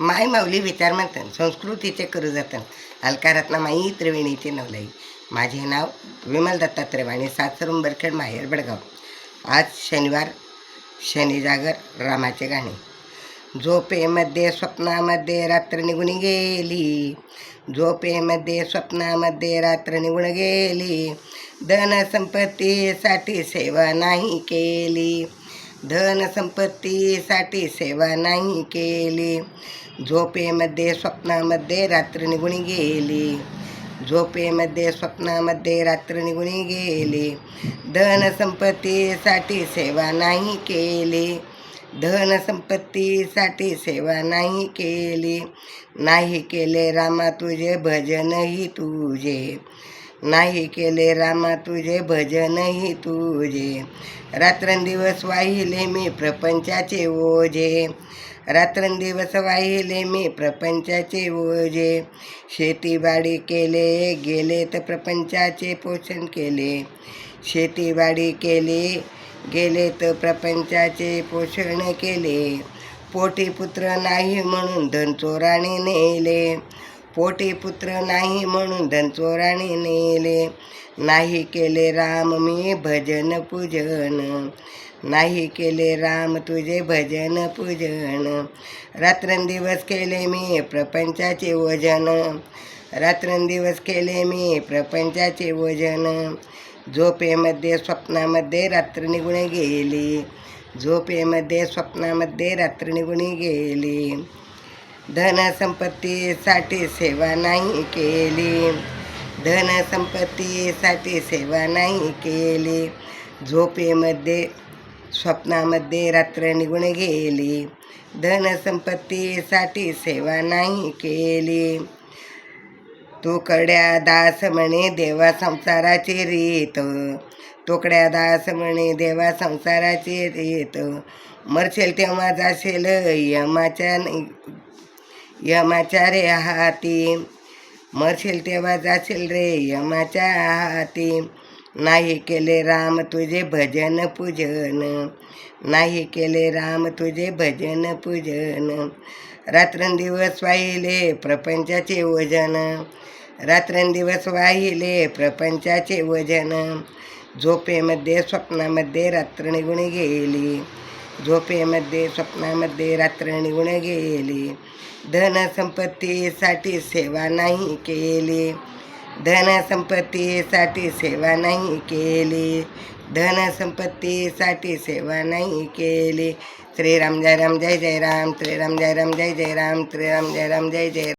माय माऊली विचार म्हणतात संस्कृतीचे करू जातात. अलकारातना माई त्रिवेणीचे नवलाई. माझे नाव विमल दत्तात्रय आणि सासरून बरखेड माहेर बडगाव. आज शनिवार शनी जागर रामाचे गाणे. झोपेमध्ये स्वप्नामध्ये रात्र निघून गेली. झोपेमध्ये स्वप्नामध्ये रात्र निघून गेली. धन संपत्तीसाठी सेवा नाही केली. धन संपत्तीसाठी सेवा नाही केली. झोपेमध्ये स्वप्नामध्ये रात्र निघून गेली. झोपेमध्ये स्वप्नामध्ये रात्र निघून गेली. धन संपत्तीसाठी सेवा नाही केली. धन संपत्तीसाठी सेवा नाही केली. नाही केले रामा तुझे भजनही तुझे. नाही केले रामा तुझे भजनही तुझे. रात्रंदिवस वाहिले मी प्रपंचाचे ओझे. रात्रंदिवस वाहिले मी प्रपंचाचे ओझे. शेतीबाडी केले गेले तर प्रपंचाचे पोषण केले. शेतीबाडी केली गेले तर प्रपंचाचे पोषण केले. पोटी पुत्र नाही म्हणून धनचोराने नेले. पोटी पुत्र नाही म्हणून धनचोराने नेले. नाही केले राम मी भजन पूजन. नाही केले राम तुझे भजन पूजन. रात्रंदिवस केले मी प्रपंचाचे वजन. रात्रंदिवस केले मी प्रपंचाचे वजन. झोपेमध्ये स्वप्नामध्ये रात्र निघून गेली. झोपेमध्ये स्वप्नामध्ये रात्र निघून गेली. धनसंपत्तीसाठी सेवा नाही केली. धनसंपत्तीसाठी सेवा नाही केली. झोपेमध्ये स्वप्नामध्ये रात्र निघून गेली. धनसंपत्तीसाठी सेवा नाही केली. तोकड्या दास म्हणे देवा संसाराची रीत. तोकड्या दास म्हणे देवा संसाराची रीत. मरशेल तेव्हा जाशील यमाच्या यमाच्या रे हाती मरशील तेव्हा जाशील रे यमाच्या हाती नाही केले राम तुझे भजन पूजन. नाही केले राम तुझे भजन पूजन. रात्रंदिवस वाहिले प्रपंचाचे वजन. रात्रंदिवस वाहिले प्रपंचाचे वजन. झोपेमध्ये स्वप्नामध्ये रात्र निघून गेली. झोपेमध्ये स्वप्नामध्ये रात्र निघून गेली. धनसंपत्तीसाठी सेवा नाही केली. धनसंपत्तीसाठी सेवा नाही केली. धनसंपत्तीसाठी सेवा नाही केली. श्रीराम जय राम जय जय राम श्रीराम जय राम जय जय राम श्रीराम जय राम जय जय